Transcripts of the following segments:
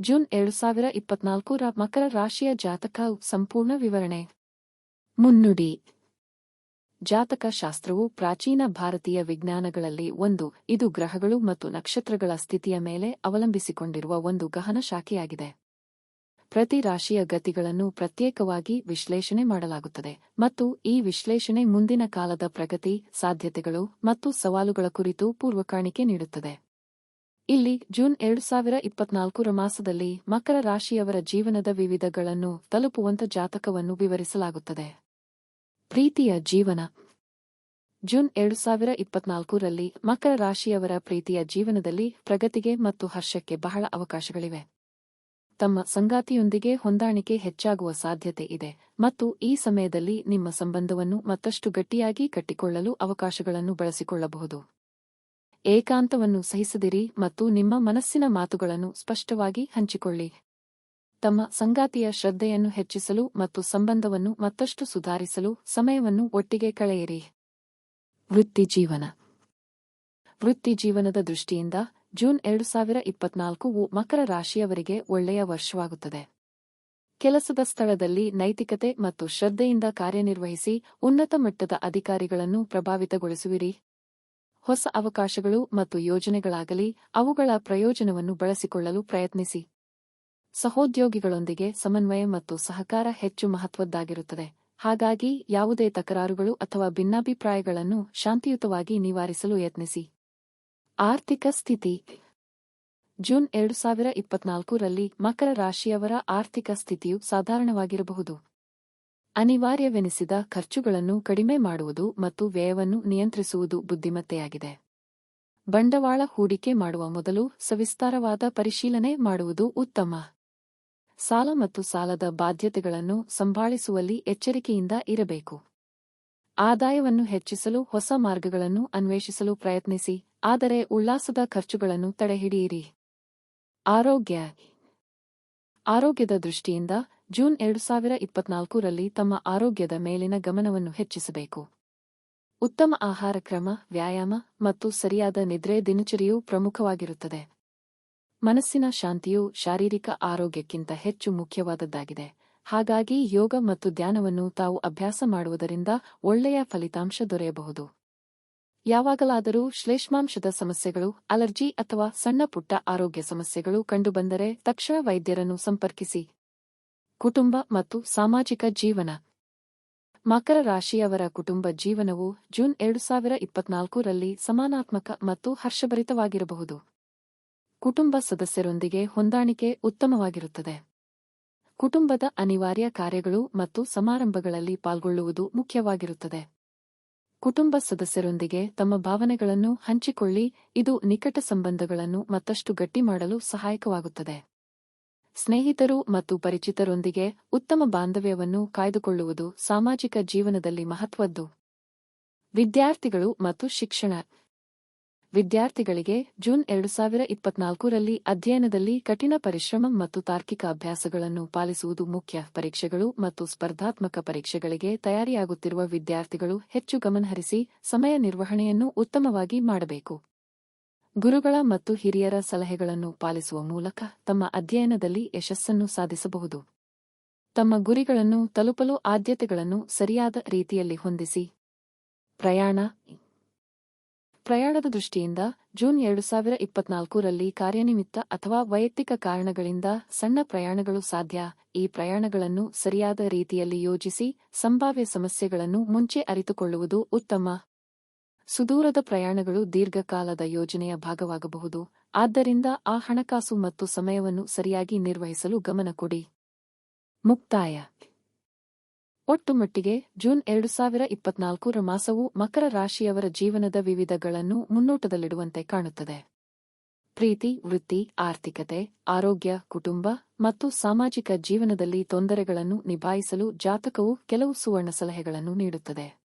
June ಎರಡು ಸಾವಿರ ಇಪ್ಪತ್ನಾಲ್ಕರ ಮಕರ ರಾಶಿಯ ಜಾತಕ ಸಂಪೂರ್ಣ ವಿವರಣೆ. ಮುನ್ನುಡಿ. ಜಾತಕ ಶಾಸ್ತ್ರವು ಪ್ರಾಚೀನ ಭಾರತೀಯ ವಿಜ್ಞಾನಗಳಲ್ಲಿ ಒಂದು, ಇದು ಗ್ರಹಗಳು ಮತ್ತು ನಕ್ಷತ್ರಗಳ ಸ್ಥಿತಿಯ ಮೇಲೆ ಅವಲಂಬಿಸಿಕೊಂಡಿರುವ ಒಂದು ಗಹನ ಶಾಖೆಯಾಗಿದೆ. ಪ್ರತಿ ರಾಶಿಯ ಗತಿಗಳನ್ನು ಪ್ರತ್ಯೇಕವಾಗಿ ವಿಶ್ಲೇಷಣೆ ಮಾಡಲಾಗುತ್ತದೆ ಮತ್ತು ಈ ವಿಶ್ಲೇಷಣೆ ಮುಂದಿನ ಕಾಲದ ಪ್ರಗತಿ, ಸಾಧ್ಯತೆಗಳು ಮತ್ತು ಸವಾಲುಗಳ ಕುರಿತು ಪೂರ್ವಕಾಣಿಕೆ ನೀಡುತ್ತದೆ. ಇಲ್ಲಿ ಜೂನ್ ಎರಡು ಸಾವಿರ ಇಪ್ಪತ್ನಾಲ್ಕರ ಮಾಸದಲ್ಲಿ ಮಕರ ರಾಶಿಯವರ ಜೀವನದ ವಿವಿಧಗಳನ್ನು ತಲುಪುವಂತ ಜಾತಕವನ್ನು ವಿವರಿಸಲಾಗುತ್ತದೆ. ಪ್ರೀತಿಯ ಜೀವನ. ಜೂನ್ ಎರಡು ಸಾವಿರ ಇಪ್ಪತ್ನಾಲ್ಕರಲ್ಲಿ ಮಕರ ರಾಶಿಯವರ ಪ್ರೀತಿಯ ಜೀವನದಲ್ಲಿ ಪ್ರಗತಿಗೆ ಮತ್ತು ಹರ್ಷಕ್ಕೆ ಬಹಳ ಅವಕಾಶಗಳಿವೆ. ತಮ್ಮ ಸಂಗಾತಿಯೊಂದಿಗೆ ಹೊಂದಾಣಿಕೆ ಹೆಚ್ಚಾಗುವ ಸಾಧ್ಯತೆ ಇದೆ ಮತ್ತು ಈ ಸಮಯದಲ್ಲಿ ನಿಮ್ಮ ಸಂಬಂಧವನ್ನು ಮತ್ತಷ್ಟು ಗಟ್ಟಿಯಾಗಿ ಕಟ್ಟಿಕೊಳ್ಳಲು ಅವಕಾಶಗಳನ್ನು ಬಳಸಿಕೊಳ್ಳಬಹುದು. ಏಕಾಂತವನ್ನು ಸಹಿಸದಿರಿ ಮತ್ತು ನಿಮ್ಮ ಮನಸ್ಸಿನ ಮಾತುಗಳನ್ನು ಸ್ಪಷ್ಟವಾಗಿ ಹಂಚಿಕೊಳ್ಳಿ. ತಮ್ಮ ಸಂಗಾತಿಯ ಶ್ರದ್ಧೆಯನ್ನು ಹೆಚ್ಚಿಸಲು ಮತ್ತು ಸಂಬಂಧವನ್ನು ಮತ್ತಷ್ಟು ಸುಧಾರಿಸಲು ಸಮಯವನ್ನು ಒಟ್ಟಿಗೆ ಕಳೆಯಿರಿ. ವೃತ್ತಿಜೀವನ ವೃತ್ತಿಜೀವನದ ದೃಷ್ಟಿಯಿಂದ ಜೂನ್ ಎರಡು ಸಾವಿರ ಇಪ್ಪತ್ನಾಲ್ಕು ಮಕರ ರಾಶಿಯವರಿಗೆ ಒಳ್ಳೆಯ ವರ್ಷವಾಗುತ್ತದೆ. ಕೆಲಸದ ಸ್ಥಳದಲ್ಲಿ ನೈತಿಕತೆ ಮತ್ತು ಶ್ರದ್ಧೆಯಿಂದ ಕಾರ್ಯನಿರ್ವಹಿಸಿ ಉನ್ನತ ಮಟ್ಟದ ಅಧಿಕಾರಿಗಳನ್ನು ಪ್ರಭಾವಿತಗೊಳಿಸುವಿರಿ. ಹೊಸ ಅವಕಾಶಗಳು ಮತ್ತು ಯೋಜನೆಗಳಾಗಲಿ, ಅವುಗಳ ಪ್ರಯೋಜನವನ್ನು ಬಳಸಿಕೊಳ್ಳಲು ಪ್ರಯತ್ನಿಸಿ. ಸಹೋದ್ಯೋಗಿಗಳೊಂದಿಗೆ ಸಮನ್ವಯ ಮತ್ತು ಸಹಕಾರ ಹೆಚ್ಚು ಮಹತ್ವದ್ದಾಗಿರುತ್ತದೆ. ಹಾಗಾಗಿ ಯಾವುದೇ ತಕರಾರುಗಳು ಅಥವಾ ಭಿನ್ನಾಭಿಪ್ರಾಯಗಳನ್ನು ಶಾಂತಿಯುತವಾಗಿ ನಿವಾರಿಸಲು ಯತ್ನಿಸಿ. ಆರ್ಥಿಕ ಸ್ಥಿತಿ. ಜೂನ್ ಎರಡು ಸಾವಿರ ಇಪ್ಪತ್ನಾಲ್ಕರಲ್ಲಿ ಮಕರ ರಾಶಿಯವರ ಆರ್ಥಿಕ ಸ್ಥಿತಿಯು ಸಾಧಾರಣವಾಗಿರಬಹುದು. ಅನಿವಾರ್ಯವೆನಿಸಿದ ಖರ್ಚುಗಳನ್ನು ಕಡಿಮೆ ಮಾಡುವುದು ಮತ್ತು ವ್ಯಯವನ್ನು ನಿಯಂತ್ರಿಸುವುದು ಬುದ್ಧಿಮತ್ತೆಯಾಗಿದೆ. ಬಂಡವಾಳ ಹೂಡಿಕೆ ಮಾಡುವ ಮೊದಲು ಸವಿಸ್ತಾರವಾದ ಪರಿಶೀಲನೆ ಮಾಡುವುದು ಉತ್ತಮ. ಸಾಲ ಮತ್ತು ಸಾಲದ ಬಾಧ್ಯತೆಗಳನ್ನು ಸಂಭಾಳಿಸುವಲ್ಲಿ ಎಚ್ಚರಿಕೆಯಿಂದ ಇರಬೇಕು. ಆದಾಯವನ್ನು ಹೆಚ್ಚಿಸಲು ಹೊಸ ಮಾರ್ಗಗಳನ್ನು ಅನ್ವೇಷಿಸಲು ಪ್ರಯತ್ನಿಸಿ, ಆದರೆ ಉಲ್ಲಾಸದ ಖರ್ಚುಗಳನ್ನು ತಡೆಹಿಡಿಯಿರಿ. ಆರೋಗ್ಯ. ಆರೋಗ್ಯದ ದೃಷ್ಟಿಯಿಂದ ಜೂನ್ ಎರಡು ಸಾವಿರ ಇಪ್ಪತ್ನಾಲ್ಕರಲ್ಲಿ ತಮ್ಮ ಆರೋಗ್ಯದ ಮೇಲಿನ ಗಮನವನ್ನು ಹೆಚ್ಚಿಸಬೇಕು. ಉತ್ತಮ ಆಹಾರ ಕ್ರಮ, ವ್ಯಾಯಾಮ ಮತ್ತು ಸರಿಯಾದ ನಿದ್ರೆ ದಿನಚರಿಯು ಪ್ರಮುಖವಾಗಿರುತ್ತದೆ. ಮನಸ್ಸಿನ ಶಾಂತಿಯು ಶಾರೀರಿಕ ಆರೋಗ್ಯಕ್ಕಿಂತ ಹೆಚ್ಚು ಮುಖ್ಯವಾದದ್ದಾಗಿದೆ. ಹಾಗಾಗಿ ಯೋಗ ಮತ್ತು ಧ್ಯಾನವನ್ನು ತಾವು ಅಭ್ಯಾಸ ಮಾಡುವುದರಿಂದ ಒಳ್ಳೆಯ ಫಲಿತಾಂಶ ದೊರೆಯಬಹುದು. ಯಾವಾಗಲಾದರೂ ಶ್ಲೇಷ್ಮಾಂಶದ ಸಮಸ್ಯೆಗಳು, ಅಲರ್ಜಿ ಅಥವಾ ಸಣ್ಣ ಪುಟ್ಟ ಆರೋಗ್ಯ ಸಮಸ್ಯೆಗಳು ಕಂಡುಬಂದರೆ ತಕ್ಷಣ ವೈದ್ಯರನ್ನು ಸಂಪರ್ಕಿಸಿ. ಕುಟುಂಬ ಮತ್ತು ಸಾಮಾಜಿಕ ಜೀವನ. ಮಕರ ರಾಶಿಯವರ ಕುಟುಂಬ ಜೀವನವು ಜೂನ್ ಎರಡು ಸಾವಿರ ಇಪ್ಪತ್ನಾಲ್ಕರಲ್ಲಿ ಸಮಾನಾತ್ಮಕ ಮತ್ತು ಹರ್ಷಭರಿತವಾಗಿರಬಹುದು. ಕುಟುಂಬ ಸದಸ್ಯರೊಂದಿಗೆ ಹೊಂದಾಣಿಕೆ ಉತ್ತಮವಾಗಿರುತ್ತದೆ. ಕುಟುಂಬದ ಅನಿವಾರ್ಯ ಕಾರ್ಯಗಳು ಮತ್ತು ಸಮಾರಂಭಗಳಲ್ಲಿ ಪಾಲ್ಗೊಳ್ಳುವುದು ಮುಖ್ಯವಾಗಿರುತ್ತದೆ. ಕುಟುಂಬ ಸದಸ್ಯರೊಂದಿಗೆ ತಮ್ಮ ಭಾವನೆಗಳನ್ನು ಹಂಚಿಕೊಳ್ಳಿ, ಇದು ನಿಕಟ ಸಂಬಂಧಗಳನ್ನು ಮತ್ತಷ್ಟು ಗಟ್ಟಿ ಮಾಡಲು ಸಹಾಯಕವಾಗುತ್ತದೆ. ಸ್ನೇಹಿತರು ಮತ್ತು ಪರಿಚಿತರೊಂದಿಗೆ ಉತ್ತಮ ಬಾಂಧವ್ಯವನ್ನು ಕಾಯ್ದುಕೊಳ್ಳುವುದು ಸಾಮಾಜಿಕ ಜೀವನದಲ್ಲಿ ಮಹತ್ವದ್ದು. ವಿದ್ಯಾರ್ಥಿಗಳು ಮತ್ತು ಶಿಕ್ಷಣ. ವಿದ್ಯಾರ್ಥಿಗಳಿಗೆ ಜೂನ್ ಎರಡು ಸಾವಿರ ಇಪ್ಪತ್ನಾಲ್ಕರಲ್ಲಿ ಅಧ್ಯಯನದಲ್ಲಿ ಕಠಿಣ ಪರಿಶ್ರಮ ಮತ್ತು ತಾರ್ಕಿಕ ಅಭ್ಯಾಸಗಳನ್ನು ಪಾಲಿಸುವುದು ಮುಖ್ಯ. ಪರೀಕ್ಷೆಗಳು ಮತ್ತು ಸ್ಪರ್ಧಾತ್ಮಕ ಪರೀಕ್ಷೆಗಳಿಗೆ ತಯಾರಿಯಾಗುತ್ತಿರುವ ವಿದ್ಯಾರ್ಥಿಗಳು ಹೆಚ್ಚು ಗಮನಹರಿಸಿ ಸಮಯ ನಿರ್ವಹಣೆಯನ್ನು ಉತ್ತಮವಾಗಿ ಮಾಡಬೇಕು. ಗುರುಗಳ ಮತ್ತು ಹಿರಿಯರ ಸಲಹೆಗಳನ್ನು ಪಾಲಿಸುವ ಮೂಲಕ ತಮ್ಮ ಅಧ್ಯಯನದಲ್ಲಿ ಯಶಸ್ಸನ್ನು ಸಾಧಿಸಬಹುದು. ತಮ್ಮ ಗುರಿಗಳನ್ನು ತಲುಪಲು ಆದ್ಯತೆಗಳನ್ನು ಸರಿಯಾದ ರೀತಿಯಲ್ಲಿ ಹೊಂದಿಸಿ. ಪ್ರಯಾಣ. ಪ್ರಯಾಣದ ದೃಷ್ಟಿಯಿಂದ ಜೂನ್ ಎರಡು ಸಾವಿರ ಇಪ್ಪತ್ನಾಲ್ಕರಲ್ಲಿ ಕಾರ್ಯನಿಮಿತ್ತ ಅಥವಾ ವೈಯಕ್ತಿಕ ಕಾರಣಗಳಿಂದ ಸಣ್ಣ ಪ್ರಯಾಣಗಳು ಸಾಧ್ಯ. ಈ ಪ್ರಯಾಣಗಳನ್ನು ಸರಿಯಾದ ರೀತಿಯಲ್ಲಿ ಯೋಜಿಸಿ, ಸಂಭಾವ್ಯ ಸಮಸ್ಯೆಗಳನ್ನು ಮುಂಚೆ ಅರಿತುಕೊಳ್ಳುವುದು ಉತ್ತಮ. ಸುದೂರದ ಪ್ರಯಾಣಗಳು ದೀರ್ಘಕಾಲದ ಯೋಜನೆಯ ಭಾಗವಾಗಬಹುದು. ಆದ್ದರಿಂದ ಆ ಹಣಕಾಸು ಮತ್ತು ಸಮಯವನ್ನು ಸರಿಯಾಗಿ ನಿರ್ವಹಿಸಲು ಗಮನ ಕೊಡಿ. ಮುಕ್ತಾಯ. ಒಟ್ಟುಮಟ್ಟಿಗೆ ಜೂನ್ ಎರಡು ಸಾವಿರ ಇಪ್ಪತ್ನಾಲ್ಕರ ಮಾಸವು ಮಕರ ರಾಶಿಯವರ ಜೀವನದ ವಿವಿಧಗಳನ್ನು ಮುನ್ನೋಟದಲ್ಲಿಡುವಂತೆ ಕಾಣುತ್ತದೆ. ಪ್ರೀತಿ, ವೃತ್ತಿ, ಆರ್ಥಿಕತೆ, ಆರೋಗ್ಯ, ಕುಟುಂಬ ಮತ್ತು ಸಾಮಾಜಿಕ ಜೀವನದಲ್ಲಿ ತೊಂದರೆಗಳನ್ನು ನಿಭಾಯಿಸಲು ಜಾತಕವು ಕೆಲವು ಸುವರ್ಣ ಸಲಹೆಗಳನ್ನು ನೀಡುತ್ತದೆ.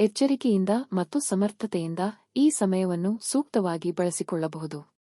ಎಚ್ಚರಿಕೆಯಿಂದ ಮತ್ತು ಸಮರ್ಥತೆಯಿಂದ ಈ ಸಮಯವನ್ನು ಸೂಕ್ತವಾಗಿ ಬಳಸಿಕೊಳ್ಳಬಹುದು.